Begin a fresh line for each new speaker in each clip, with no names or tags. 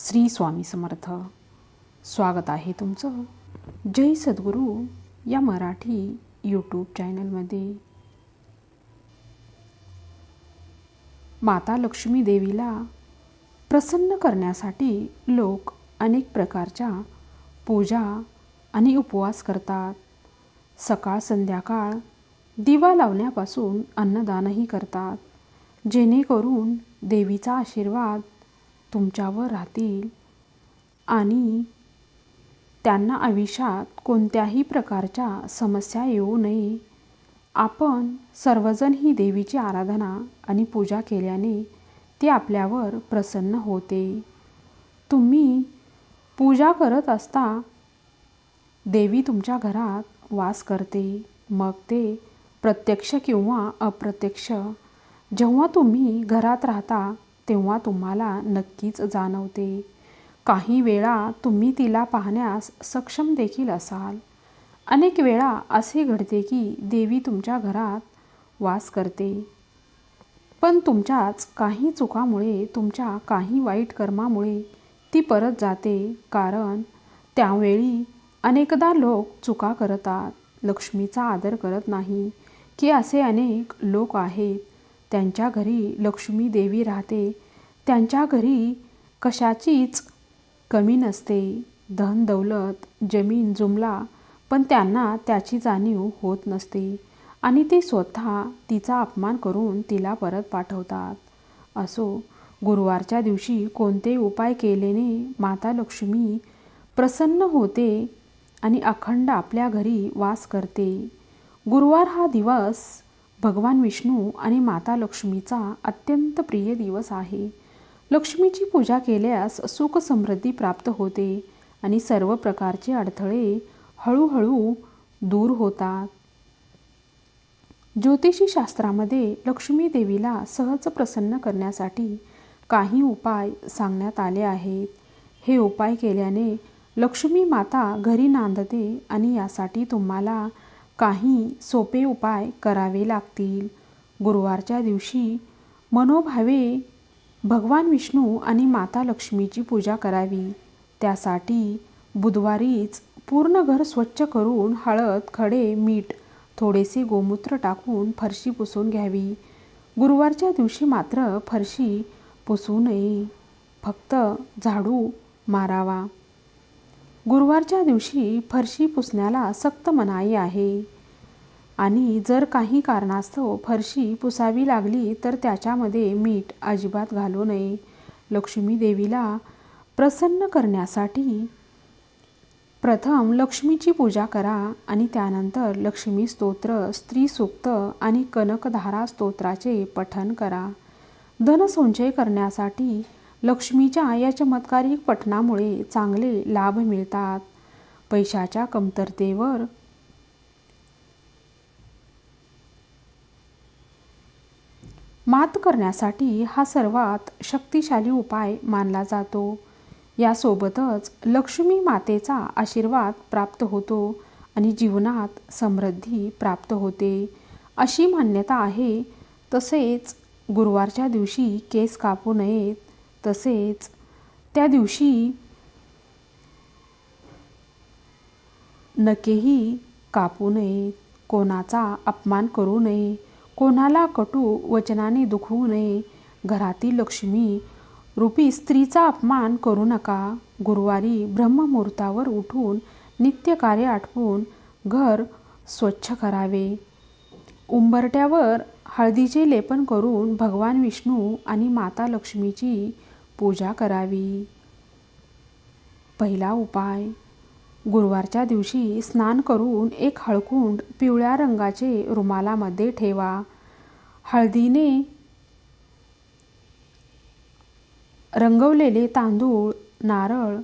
श्री स्वामी समर्थ. स्वागत आहे तुमचं. जय सद्गुरू या मराठी यूट्यूब चॅनलमध्ये माता लक्ष्मी देवीला प्रसन्न करण्यासाठी लोक अनेक प्रकारच्या पूजा आणि उपवास करतात. सकाळ संध्याकाळ दिवा लावण्यापासून अन्नदानही करतात. जेणेकरून देवीचा आशीर्वाद तुमच्यावर राहतील. आणि त्यांना आयुष्यात कोणत्याही प्रकारच्या समस्या येऊ नये. आपण सर्वजण ही देवीची आराधना आणि पूजा केल्याने ती आपल्यावर प्रसन्न होते. तुम्ही पूजा करत असता देवी तुमच्या घरात वास करते. मग ते प्रत्यक्ष किंवा अप्रत्यक्ष. जेव्हा तुम्ही घरात राहता तेव्हा तुम्हाला नक्कीच जाणवते. काही वेळा तुम्ही तिला पाहण्यास सक्षम देखील असाल. अनेक वेळा असे घडते की देवी तुमच्या घरात वास करते. पण तुमच्याच काही चुकामुळे तुमच्या काही वाईट कर्मामुळे ती परत जाते. कारण त्यावेळी अनेकदा लोक चुका करतात. लक्ष्मीचा आदर करत नाही की असे अनेक लोक आहेत. त्यांच्या घरी लक्ष्मी देवी राहते. त्यांच्या घरी कशाचीच कमी नसते. धन दौलत जमीन जुमला पण त्यांना त्याची जाणीव होत नसते. आणि ते स्वतः तिचा अपमान करून तिला परत पाठवतात. असो गुरुवारच्या दिवशी कोणते उपाय केल्याने माता लक्ष्मी प्रसन्न होते आणि अखंड आपल्या घरी वास करते. गुरुवार हा दिवस भगवान विष्णू आणि माता लक्ष्मीचा अत्यंत प्रिय दिवस आहे. लक्ष्मीची पूजा केल्यास सुख समृद्धी प्राप्त होते आणि सर्व प्रकारचे अडथळे हळूहळू दूर होतात. ज्योतिषी शास्त्रामध्ये लक्ष्मी देवीला सहज प्रसन्न करण्यासाठी काही उपाय सांगण्यात आले आहेत. हे उपाय केल्याने लक्ष्मी माता घरी नांदते आणि यासाठी तुम्हाला काही सोपे उपाय करावे लागतील. गुरुवारच्या दिवशी मनोभावे भगवान विष्णू आणि माता लक्ष्मीची पूजा करावी. त्यासाठी बुधवारीच पूर्ण घर स्वच्छ करून हळद खडे मीठ थोडेसे गोमूत्र टाकून फरशी पुसून घ्यावी. गुरुवारच्या दिवशी मात्र फरशी पुसू नये. फक्त झाडू मारावा. गुरुवारच्या दिवशी फरशी पुसण्याला सक्त मनाई आहे. आणि जर काही कारणास्तव फरशी पुसावी लागली तर त्याच्यामध्ये मीठ अजिबात घालू नये. लक्ष्मी देवीला प्रसन्न करण्यासाठी प्रथम लक्ष्मीची पूजा करा आणि त्यानंतर लक्ष्मी स्तोत्र स्त्री सूक्त आणि कनकधारा स्तोत्राचे पठन करा. धनसंचय करण्यासाठी लक्ष्मीच्या या चमत्कारिक पठणामुळे चांगले लाभ मिळतात. पैशाच्या कमतरतेवर मात करण्यासाठी हा सर्वात शक्तिशाली उपाय मानला जातो. यासोबतच लक्ष्मी मातेचा आशीर्वाद प्राप्त होतो आणि जीवनात समृद्धी प्राप्त होते. अशी मान्यता आहे तसेच गुरुवारच्या दिवशी केस कापू नयेत तसेच त्या दिवशी नकेही कापू नयेत कोणाचा अपमान करू नये कोणाला कटू वचनाने दुखवू नये. घरातील लक्ष्मी रूपी स्त्रीचा अपमान करू नका. गुरुवारी ब्रह्ममुहूर्तावर उठून नित्यकार्य आटपून घर स्वच्छ करावे. उंबरट्यावर हळदीचे लेपन करून भगवान विष्णू आणि माता लक्ष्मीची पूजा करावी. पहिला उपाय गुरुवारच्या दिवशी स्नान करून एक हळकुंड पिवळ्या रंगाचे रुमालामध्ये ठेवा. हळदीने रंगवलेले तांदूळ नारळ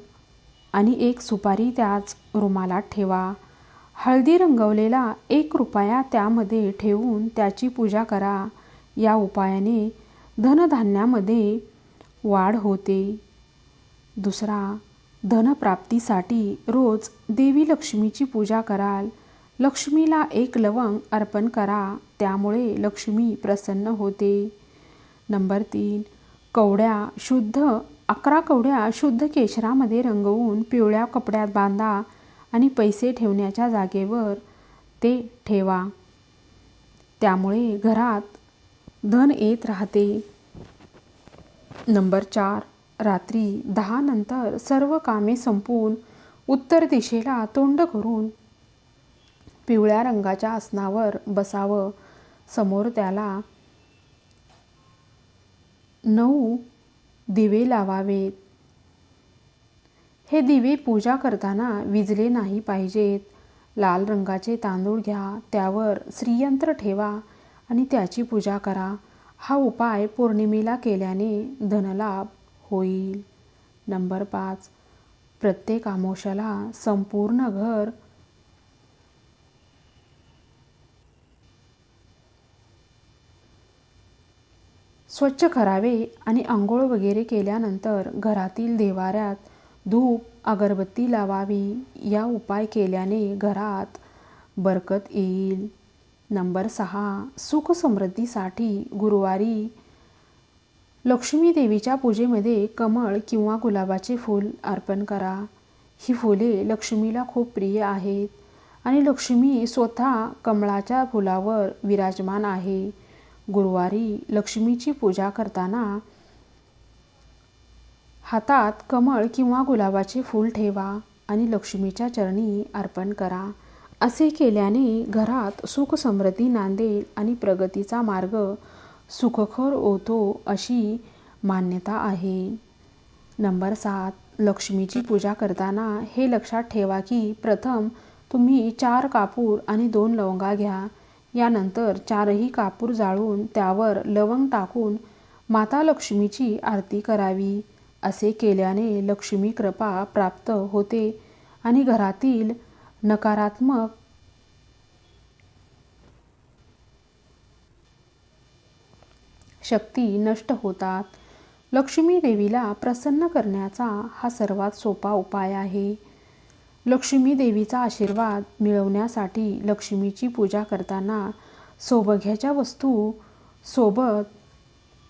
आणि एक सुपारी त्याच रुमालात ठेवा. हळदी रंगवलेला एक रुपया त्यामध्ये ठेवून त्याची पूजा करा. या उपायाने धनधान्यामध्ये वाढ होते. दुसरा धनप्राप्तीसाठी रोज देवी लक्ष्मीची पूजा कराल. लक्ष्मीला एक लवंग अर्पण करा त्यामुळे लक्ष्मी प्रसन्न होते. नंबर तीन कवड्या शुद्ध अकरा कवड्या शुद्ध केशरामध्ये रंगवून पिवळ्या कपड्यात बांधा आणि पैसे ठेवण्याच्या जागेवर ते ठेवा. त्यामुळे घरात धन येत राहते. नंबर चार रात्री दहानंतर सर्व कामे संपवून उत्तर दिशेला तोंड करून पिवळ्या रंगाच्या आसनावर बसावं. समोर त्याला नऊ दिवे लावावेत. हे दिवे पूजा करताना विजले नाही पाहिजेत. लाल रंगाचे तांदूळ घ्या त्यावर श्रीयंत्र ठेवा आणि त्याची पूजा करा. हा उपाय पौर्णिमेला केल्याने धनलाभ होईल. नंबर पाच. प्रत्येक आमोशाला संपूर्ण घर स्वच्छ करावे आणि आंघोळ वगैरे केल्यानंतर घरातील देवाऱ्यात धूप अगरबत्ती लावावी. या उपाय केल्याने घरात बरकत येईल. नंबर सहा. सुख समृद्धीसाठी गुरुवारी लक्ष्मी देवीच्या पूजेमध्ये कमळ किंवा गुलाबाचे फूल अर्पण करा. ही फुले लक्ष्मीला खूप प्रिय आहेत आणि लक्ष्मी स्वतः कमळाच्या फुलावर विराजमान आहे. गुरुवारी लक्ष्मीची पूजा करताना हातात कमळ किंवा गुलाबाचे फूल ठेवा आणि लक्ष्मीच्या चरणी अर्पण करा. असे केल्याने घरात सुख समृद्धी नांदेल आणि प्रगतीचा मार्ग सुखकर होतो अशी मान्यता आहे. नंबर सात लक्ष्मीची पूजा करताना हे लक्षात ठेवा की प्रथम तुम्ही चार कापूर आणि दोन लवंगा घ्या. यानंतर चारही कापूर जाळून त्यावर लवंग टाकून माता लक्ष्मीची आरती करावी. असे केल्याने लक्ष्मी कृपा प्राप्त होते आणि घरातील नकारात्मक शक्ती नष्ट होतात. लक्ष्मी देवीला प्रसन्न करण्याचा हा सर्वात सोपा उपाय आहे. लक्ष्मी देवीचा आशीर्वाद मिळवण्यासाठी लक्ष्मीची पूजा करताना सौभाग्याच्या वस्तू सोबत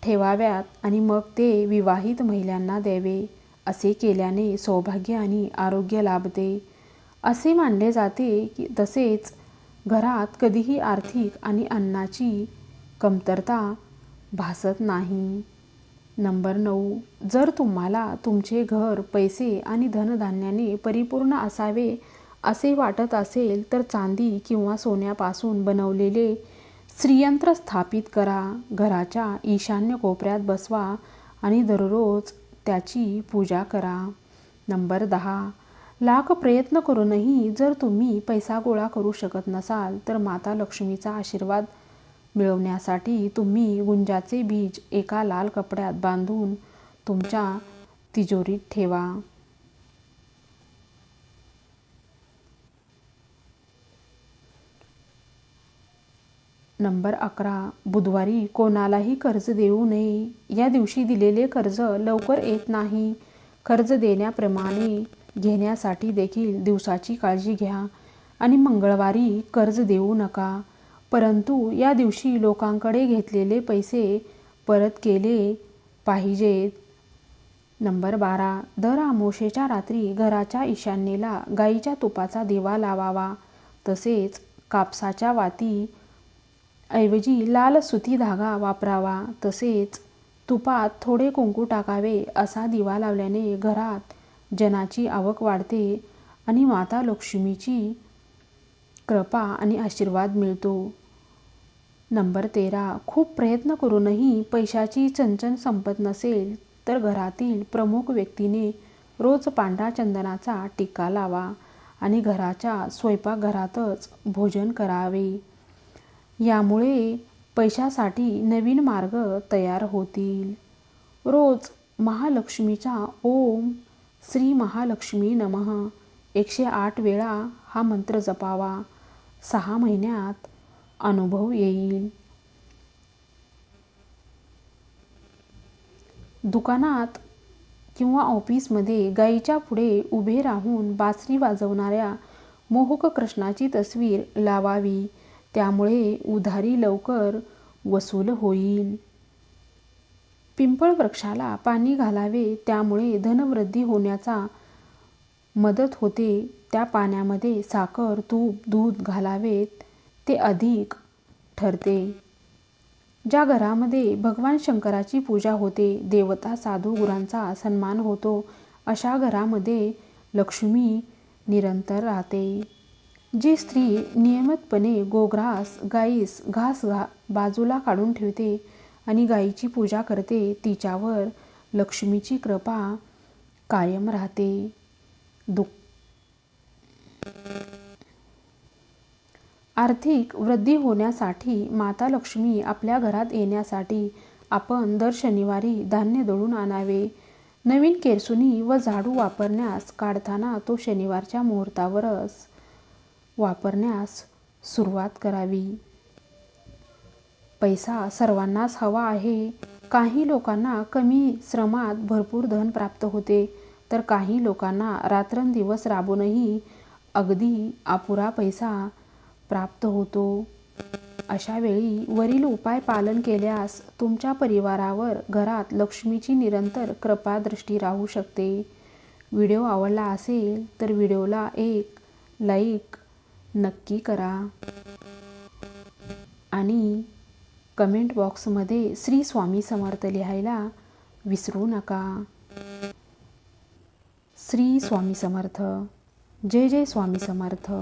ठेवाव्यात आणि मग ते विवाहित महिलांना द्यावे असे केल्याने सौभाग्य आणि आरोग्य लाभते. असे मानले जाते की तसेच घरात कधीही आर्थिक आणि अन्नाची कमतरता भासत नाही. नंबर नऊ जर तुम्हाला तुमचे घर पैसे आणि धनधान्याने परिपूर्ण असावे असे वाटत असेल तर चांदी किंवा सोन्यापासून बनवलेले श्रीयंत्र स्थापित करा. घराच्या ईशान्य कोपऱ्यात बसवा आणि दररोज त्याची पूजा करा. नंबर दहा लाख प्रयत्न करूनही जर तुम्ही पैसा गोळा करू शकत नसाल तर माता लक्ष्मीचा आशीर्वाद मिळवण्यासाठी तुम्ही गुंजाचे बीज एका लाल कपड्यात बांधून तुमच्या तिजोरीत ठेवा. नंबर अकरा. बुधवारी कोणालाही कर्ज देऊ नये. या दिवशी दिलेले कर्ज लवकर येत नाही. कर्ज देण्याप्रमाणे घेण्यासाठी देखील दिवसाची काळजी घ्या आणि मंगळवारी कर्ज देऊ नका. परंतु या दिवशी लोकांकडे घेतलेले पैसे परत केले पाहिजेत नंबर बारा. दर आमोशेच्या रात्री घराच्या ईशान्येला गाईच्या तुपाचा दिवा लावावा. तसेच कापसाच्या वाती ऐवजी लाल सुती धागा वापरावा. तसेच तुपात थोडे कुंकू टाकावे असा दिवा लावल्याने घरात जनाची आवक वाढते आणि माता लक्ष्मीची कृपा आणि आशीर्वाद मिळतो. नंबर तेरा खूप प्रयत्न करूनही पैशाची चंचन संपत नसेल तर घरातील प्रमुख व्यक्तीने रोज पांढरा चंदनाचा टीका लावा आणि घराच्या स्वयंपाकघरातच भोजन करावे. यामुळे पैशासाठी नवीन मार्ग तयार होतील. रोज महालक्ष्मीचा ओम श्री महालक्ष्मी नमः एकशे आठ वेळा हा मंत्र जपावा. सहा महिन्यात अनुभव येईल. दुकानात किंवा ऑफिसमध्ये गाईच्या पुढे उभे राहून बासरी वाजवणाऱ्या मोहक कृष्णाची तस्वीर लावावी. त्यामुळे उधारी लवकर वसूल होईल. पिंपळ वृक्षाला पाणी घालावे त्यामुळे धनवृद्धी होण्याचा मदत होते. त्या पाण्यामध्ये साखर तूप दूध घालावेत. ते अधिक ठरते. ज्या घरामध्ये भगवान शंकराची पूजा होते देवता साधू गुरांचा सन्मान होतो अशा घरामध्ये लक्ष्मी निरंतर राहते. जी स्त्री नियमितपणे गोग्रास गाईस घास घा बाजूला काढून ठेवते आणि गाईची पूजा करते तिच्यावर लक्ष्मीची कृपा कायम राहते. दुःख आर्थिक वृद्धी होण्यासाठी माता लक्ष्मी आपल्या घरात येण्यासाठी आपण दर शनिवारी धान्य दळून आणावे. नवीन केरसुनी व झाडू वापरण्यास काढताना तो शनिवारच्या मुहूर्तावरच वापरण्यास सुरुवात करावी. पैसा सर्वांनाच हवा आहे. काही लोकांना कमी श्रमात भरपूर धन प्राप्त होते. तर काही लोकांना रात्रंदिवस राबूनही अगदी अपुरा पैसा प्राप्त होतो. अशा वेळी वरील उपाय पालन केल्यास तुमच्या परिवारावर घरात लक्ष्मीची निरंतर कृपादृष्टी राहू शकते. व्हिडिओ आवडला असेल तर व्हिडिओला एक लाईक नक्की करा. आणि कमेंट बॉक्समध्ये श्री स्वामी समर्थ लिहायला विसरू नका. श्री स्वामी समर्थ. जय जय स्वामी समर्थ.